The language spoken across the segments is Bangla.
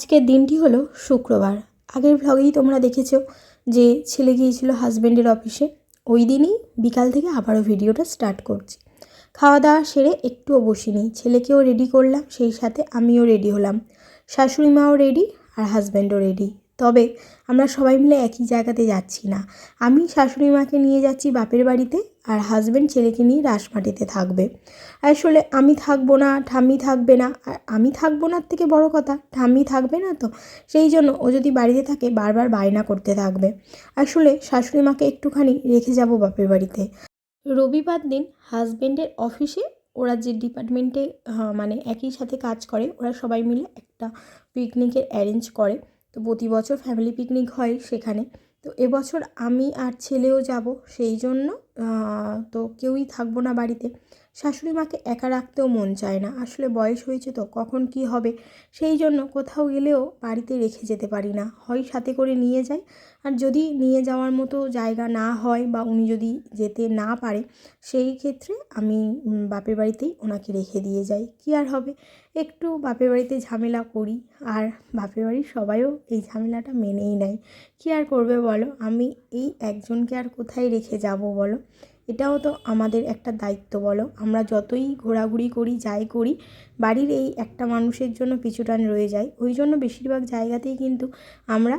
আজকের দিনটি হলো শুক্রবার। আগের ভ্লগেই তোমরা দেখেছ যে ছেলে গিয়েছিল হাজব্যান্ডের অফিসে ওই দিনই বিকাল থেকে আবারও ভিডিওটা স্টার্ট করছি। খাওয়া দাওয়া সেরে একটুও বসিনি। ছেলেকেও রেডি করলাম, সেই সাথে আমিও রেডি হলাম। শাশুড়ি মাও রেডি আর হাজব্যান্ডও রেডি তবে আমরা সবাই মিলে একই জায়গাতে যাচ্ছি না। আমি শাশুড়ি মাকে নিয়ে যাচ্ছি বাপের বাড়িতে আর হাজব্যান্ড ছেলেকে নিয়ে রাসমাটিতে থাকবে। আসলে আমি থাকব না, ঠাম্মি থাকবে না। আর আমি থাকব না থেকে বড় কথা, ঠাম্মি থাকবে না তো? সেই জন্য ও যদি বাড়িতে থাকে বারবার বায়না করতে থাকবে। আসলে শাশুড়ি মাকে একটুখানি রেখে যাব বাপের বাড়িতে। রবিবার দিন হাজব্যান্ডের অফিসে ওরা যে ডিপার্টমেন্টে মানে একই সাথে কাজ করে, ওরা সবাই মিলে একটা পিকনিকের অ্যারেঞ্জ করে। তো প্রতি বছর ফ্যামিলি পিকনিক হয় সেখানে। তো এবছর আমি আর ছেলেও যাব, সেই জন্য তো কেউই থাকব না বাড়িতে। শাশুড়ি মাকে একা রাখতেও মন চায় না। আসলে বয়স হয়েছে তো, কখন কি হবে? সেই জন্য কোথাও গেলেও বাড়িতে রেখে যেতে পারি না। হয় সাথে করে নিয়ে যাই। আর যদি নিয়ে যাওয়ার মতো জায়গা না হয় বা উনি যদি যেতে না পারে, সেই ক্ষেত্রে আমি বাপের বাড়িতেই ওনাকে রেখে দিয়ে যাই। কী আর হবে? একটু বাপের বাড়িতে ঝামেলা করি। আর বাপের বাড়ির সবাইও এই ঝামেলাটা মেনেই নেয়। কী আর করবে বলো? আমি এই একজনকে আর কোথায় রেখে যাব বলো? এটাও তো আমাদের একটা দায়িত্ব, বলো? আমরা যতই ঘোরাঘুরি করি, যাই করি, বাড়ির এই একটা মানুষের জন্য পিছুটান রয়ে যায়। ওই জন্য বেশিরভাগ জায়গাতেই কিন্তু আমরা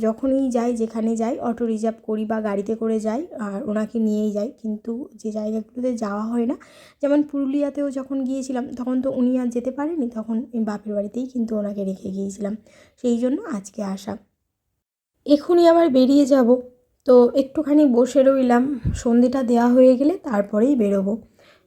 যখনই যাই, যেখানে যাই, অটো রিজার্ভ করি বা গাড়িতে করে যাই, আর ওনাকে নিয়েই যাই। কিন্তু যে জায়গাগুলোতে যাওয়া হয় না, যেমন পুরুলিয়াতেও যখন গিয়েছিলাম, তখন তো উনি আর যেতে পারেনি তখন বাপের বাড়িতেই কিন্তু ওনাকে রেখে গিয়েছিলাম। সেই জন্য আজকে আসা। এখনই আবার বেরিয়ে যাব। তো একটুখানি বসে রইলাম। সন্ধেটা দেওয়া হয়ে গেলে তারপরেই বেরোবো।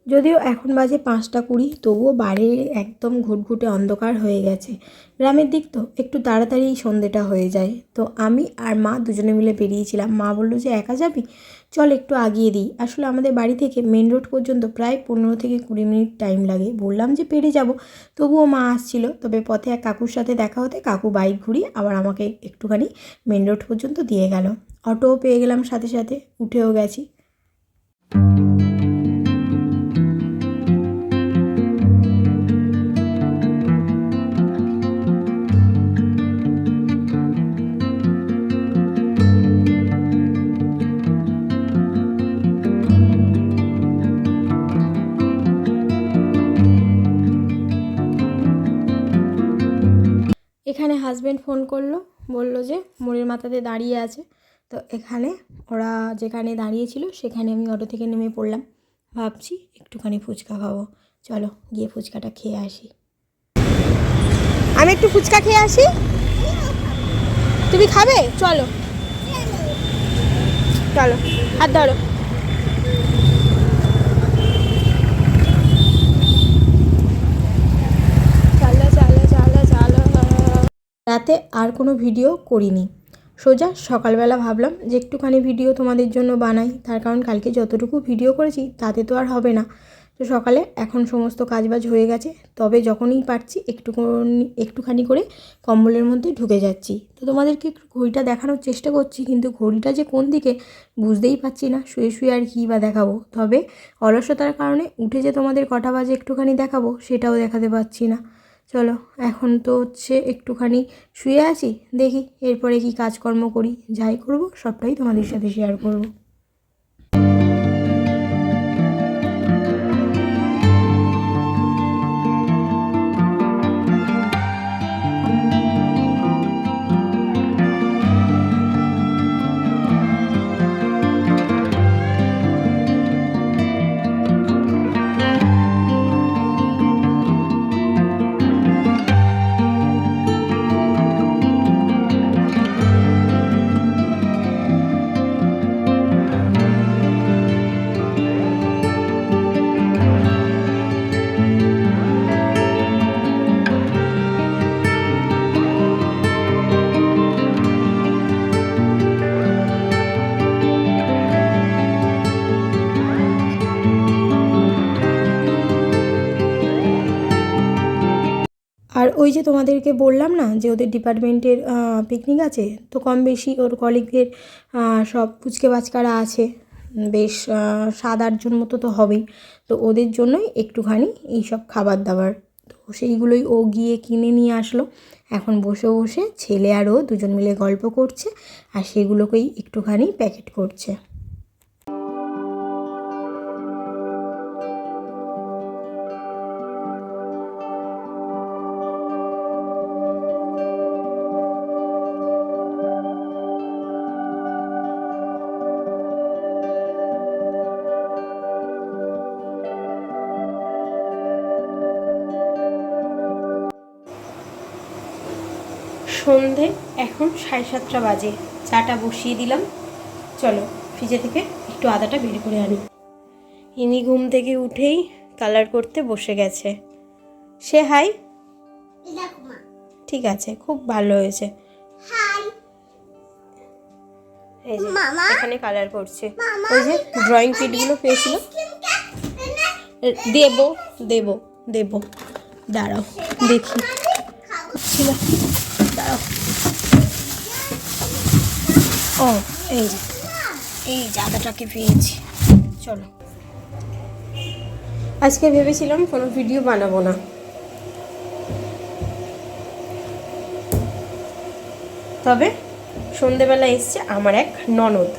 যদিও এখন বাজে পাঁচটা কুড়ি, তবুও বাইরে একদম ঘুটঘুটে অন্ধকার হয়ে গেছে। গ্রামের দিক তো একটু তাড়াতাড়ি সন্ধেটা হয়ে যায়। তো আমি আর মা দুজনে মিলে বেরিয়েছিলাম। মা বলল যে, একা যাবি? চল একটু আগিয়ে দিই। আসলে আমাদের বাড়ি থেকে মেন রোড পর্যন্ত প্রায় পনেরো থেকে কুড়ি মিনিট টাইম লাগে। বললাম যে, পেরে যাব। তবুও মা আসছিল। তবে পথে এক কাকুর সাথে দেখা হতে কাকু বাইক ঘুরিয়ে আবার আমাকে একটুখানি মেন রোড পর্যন্ত দিয়ে গেল। অটোও পেয়ে গেলাম সাথে সাথে, উঠেও গেছি। হাজব্যান্ড ফোন করল, বলল যে মোড়ের মাথাতে দাঁড়িয়ে আছে। তো এখানে ওরা যেখানে দাঁড়িয়েছিল সেখানে আমি অটো থেকে নেমে পড়লাম। ভাবছি একটুখানি ফুচকা খাব। চলো গিয়ে ফুচকাটা খেয়ে আসি। আমি একটু ফুচকা খেয়ে আসি? তুমি খাবে? চলো। চলো, হাত ধরো চলো চলো চলো চলো রাতে আর কোনো ভিডিও করিনি। সোজা সকালবেলা ভাবলাম যে একটুখানি ভিডিও তোমাদের জন্য বানাই। তার কারণ কালকে যতটুকু ভিডিও করেছি তাতে তো আর হবে না। তো সকালে এখন সমস্ত কাজবাজ হয়ে গেছে। তবে যখনই পারছি একটুখানি একটুখানি করে কম্বলের মধ্যে ঢুকে যাচ্ছি। তো তোমাদেরকে একটু ঘড়িটা দেখানোর চেষ্টা করছি, কিন্তু ঘড়িটা যে কোন দিকে বুঝতেই পারছি না। শুয়ে শুয়ে আর কী বা দেখাবো। তবে অলসতার কারণে উঠে যে তোমাদের কটা বাজে একটুখানি দেখাবো, সেটাও দেখাতে পারছি না। চলো, এখন তো হচ্ছে একটুখানি শুয়ে আছি, দেখি এরপরে কি কাজকর্ম করি, যাই করব, সবটাই তোমাদের সাথে শেয়ার করব। আর ওই যে তোমাদেরকে বললাম না যে ওদের ডিপার্টমেন্টের পিকনিক আছে, তো কম বেশি ওর কলিগদের সব পুচকে বাচকারা আছে। বেশ সাত আটজন মতো তো হবেই। তো ওদের জন্যই একটুখানি এইসব খাবার দাবার। তো সেইগুলোই ও গিয়ে কিনে নিয়ে আসলো। এখন বসে বসে ছেলে আর ও দুজন মিলে গল্প করছে, আর সেগুলোকেই একটুখানি প্যাকেট করছে। সন্ধে এখন সাড়ে সাতটা বাজে। চাটা বসিয়ে দিলাম। চলো ফ্রিজে থেকে একটু আদাটা বের করে আনি। ইনি ঘুম থেকে উঠেই কালার করতে বসে গেছে। সে হাই? ঠিক আছে খুব ভালো হয়েছে। এই যে এখানে কালার করছে। ওই যে ড্রয়িং কিটগুলো পেয়েছিল। দেব দেব দেব। দাঁড়াও দেখি। ছিল। ও, এই যে, এই জায়গাটাকে পেয়েছি। চলো। আজকে ভেবেছিলাম কোনো ভিডিও বানাবো না। তবে সন্ধেবেলা এসছে আমার এক ননদ।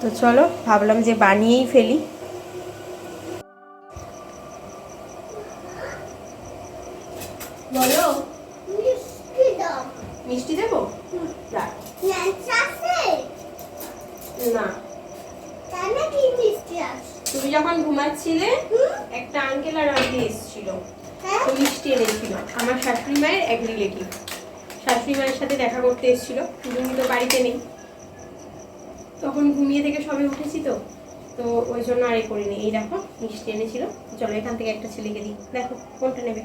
তো চলো, ভাবলাম যে বানিয়েই ফেলি। বলো মিষ্টি দেবো দাঁড়াও। না তুমি যখন ঘুমাচ্ছিলে একটা আঙ্কেল আর আন্টি এসেছিল তো মিষ্টি এনেছিল আমার শাশুড়ি রিলেটিভ শাশুড়ি মায়ের সাথে দেখা করতে এসেছিল তুমি তো বাড়িতে নেই। তখন ঘুমিয়ে থেকে সবে উঠেছি তো তো ওই জন্য আর এ করিনি। এই দেখো মিষ্টি এনেছিল। চলো এখান থেকে একটা ছেলেকে দিই। দেখো কোনটা নেবে?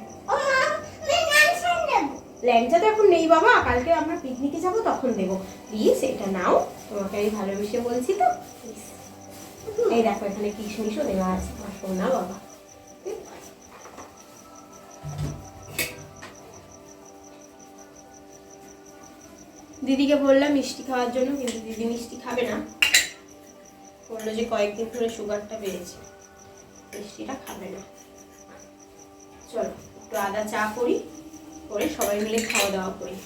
ল্যাংচা তো এখন নেই বাবা কালকে আমরা পিকনিকে যাব তখন দেবো। প্লিজ এটা নাও। তোমাকে আমি ভালোবেসে বলছি তো এই দেখো এখানে কিশমিশও দেওয়া আছে সোনা বাবা। দিদিকে বললাম মিষ্টি খাওয়ার জন্য, কিন্তু দিদি মিষ্টি খাবে না। বলল যে কয়েকদিন ধরে সুগারটা বেড়েছে, মিষ্টিটা খাবে না। চলো, একটু আদা চা করি, করে সবাই মিলে খাওয়া দাওয়া করি।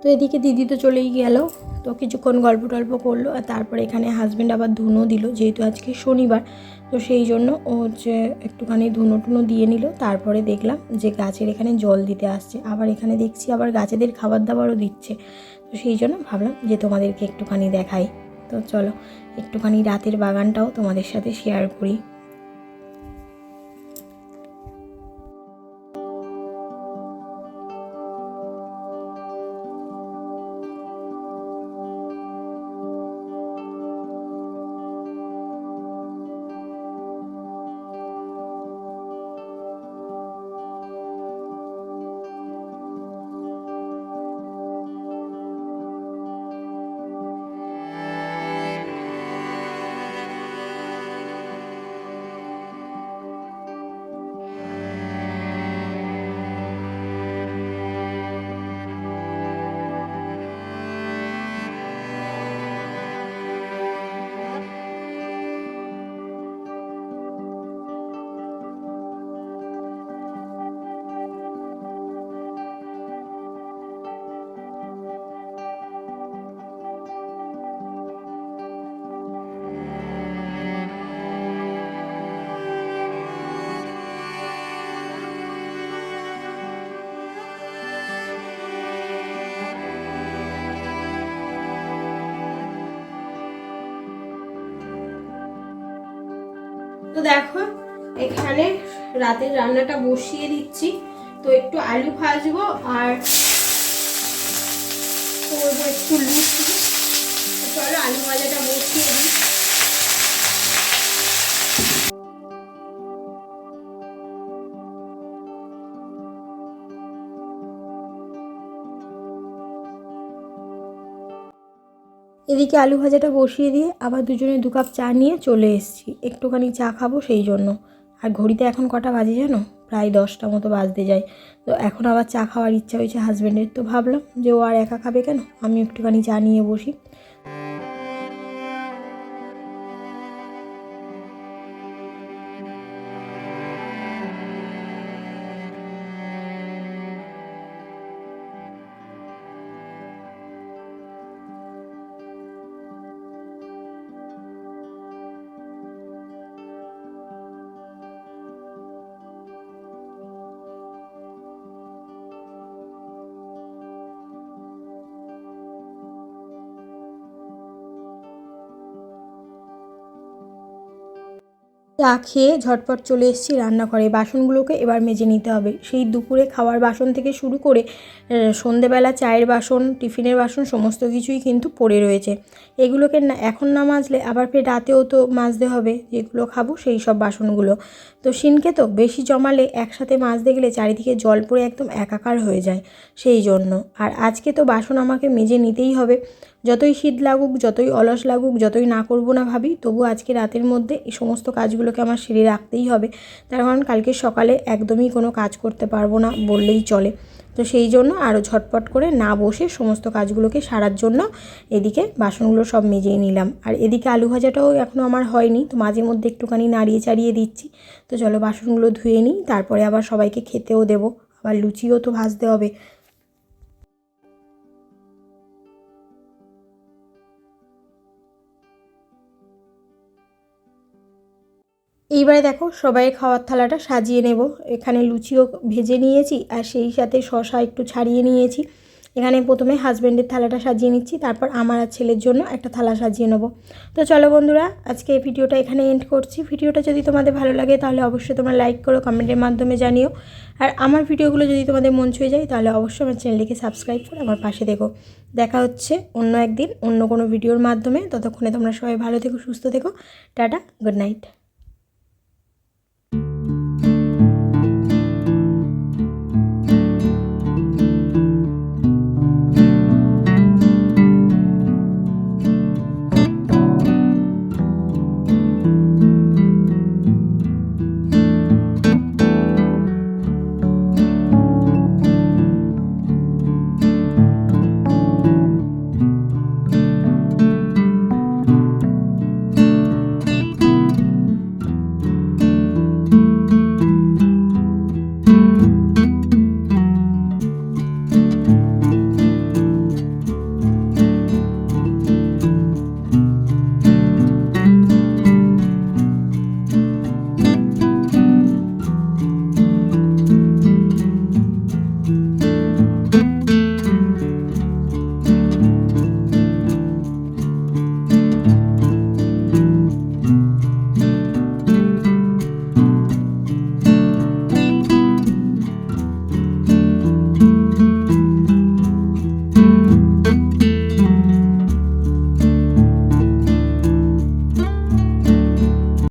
তো এদিকে দিদি তো চলেই গেল। তো কিছুক্ষণ গল্প টল্প করল আর তারপরে এখানে হাজব্যান্ড আবার ধুনো দিল, যেহেতু আজকে শনিবার। তো সেই জন্য ও হচ্ছে একটুখানি ধুনো টুনো দিয়ে নিল। তারপরে দেখলাম যে গাছের এখানে জল দিতে আসছে। আবার এখানে দেখছি আবার গাছেদের খাবার দাবারও দিচ্ছে। তো সেই জন্য ভাবলাম যে তোমাদেরকে একটুখানি দেখাই। তো চলো, একটুখানি রাতের বাগানটাও তোমাদের সাথে শেয়ার করি। এখানে রাতের রান্নাটা বসিয়ে দিচ্ছি। তো একটু আলু ভাজবো আর করব একটু লুচি। চলো আলু ভাজাটা বসিয়ে দিই। এদিকে আলু ভাজাটা বসিয়ে দিয়ে আবার দুজনে দু কাপ চা নিয়ে চলে এসেছি। একটুখানি চা খাব সেই জন্য। আর ঘড়িতে এখন কটা বাজে জানো? প্রায় দশটা মতো বাজতে যায়। তো এখন আবার চা খাওয়ার ইচ্ছা হয়েছে হাজব্যান্ডের তো ভাবলাম যে ও আর একা খাবে কেন? আমি একটুখানি চা নিয়ে বসি। চা খেয়ে ঝটপট চলে এসেছি রান্নাঘরে। বাসনগুলোকে এবার মেজে নিতে হবে। সেই দুপুরে খাওয়ার বাসন থেকে শুরু করে সন্ধেবেলা চায়ের বাসন, টিফিনের বাসন, সমস্ত কিছুই কিন্তু পড়ে রয়েছে। এগুলোকে না, এখন না মাজলে আবার ফের রাতেও তো মাজতে হবে, যেগুলো খাব সেই সব বাসনগুলো। তো সিনকে তো বেশি জমালে একসাথে মাজতে গেলে চারিদিকে জল পড়ে একদম একাকার হয়ে যায়, সেই জন্য। আর আজকে তো বাসন আমাকে মেজে নিতেই হবে। যতই শীত লাগুক, যতই অলস লাগুক, যতই না করব না ভাবি তবু আজকে রাতের মধ্যে এই সমস্ত কাজগুলোকে আমার সেরে রাখতেই হবে। তার কারণ কালকে সকালে একদমই কোনো কাজ করতে পারব না বললেই চলে। তো সেই জন্য আরও ঝটপট করে না বসে সমস্ত কাজগুলোকে সারার জন্য এদিকে বাসনগুলো সব মেজেই নিলাম। আর এদিকে আলু ভাজাটাও এখনও আমার হয়নি, তো মাঝে মধ্যে একটুখানি নাড়িয়ে চাড়িয়ে দিচ্ছি। তো চলো বাসনগুলো ধুয়ে নিই, তারপরে আবার সবাইকে খেতেও দেবো। আবার লুচিও তো ভাজতে হবে। এইবারে দেখো সবাই খাওয়ার থালাটা সাজিয়ে নেব। এখানে লুচিও ভেজে নিয়েছি আর সেই সাথে শশা একটু ছাড়িয়ে নিয়েছি। এখানে প্রথমে হাজব্যান্ডের থালাটা সাজিয়ে নিচ্ছি, তারপর আমার আর ছেলের জন্য একটা থালা সাজিয়ে নেব। তো চলো বন্ধুরা, আজকে এই ভিডিওটা এখানে এন্ড করছি। ভিডিওটা যদি তোমাদের ভালো লাগে তাহলে অবশ্যই তোমরা লাইক করো কমেন্টের মাধ্যমে জানিও। আর আমার ভিডিওগুলো যদি তোমাদের মন ছুঁয়ে যায় তাহলে অবশ্যই আমার চ্যানেলটিকে সাবস্ক্রাইব করে আমার পাশে দেখো। দেখা হচ্ছে অন্য একদিন অন্য কোনো ভিডিওর মাধ্যমে। ততক্ষণে তোমরা সবাই ভালো থেকো, সুস্থ থেকো। Tata good night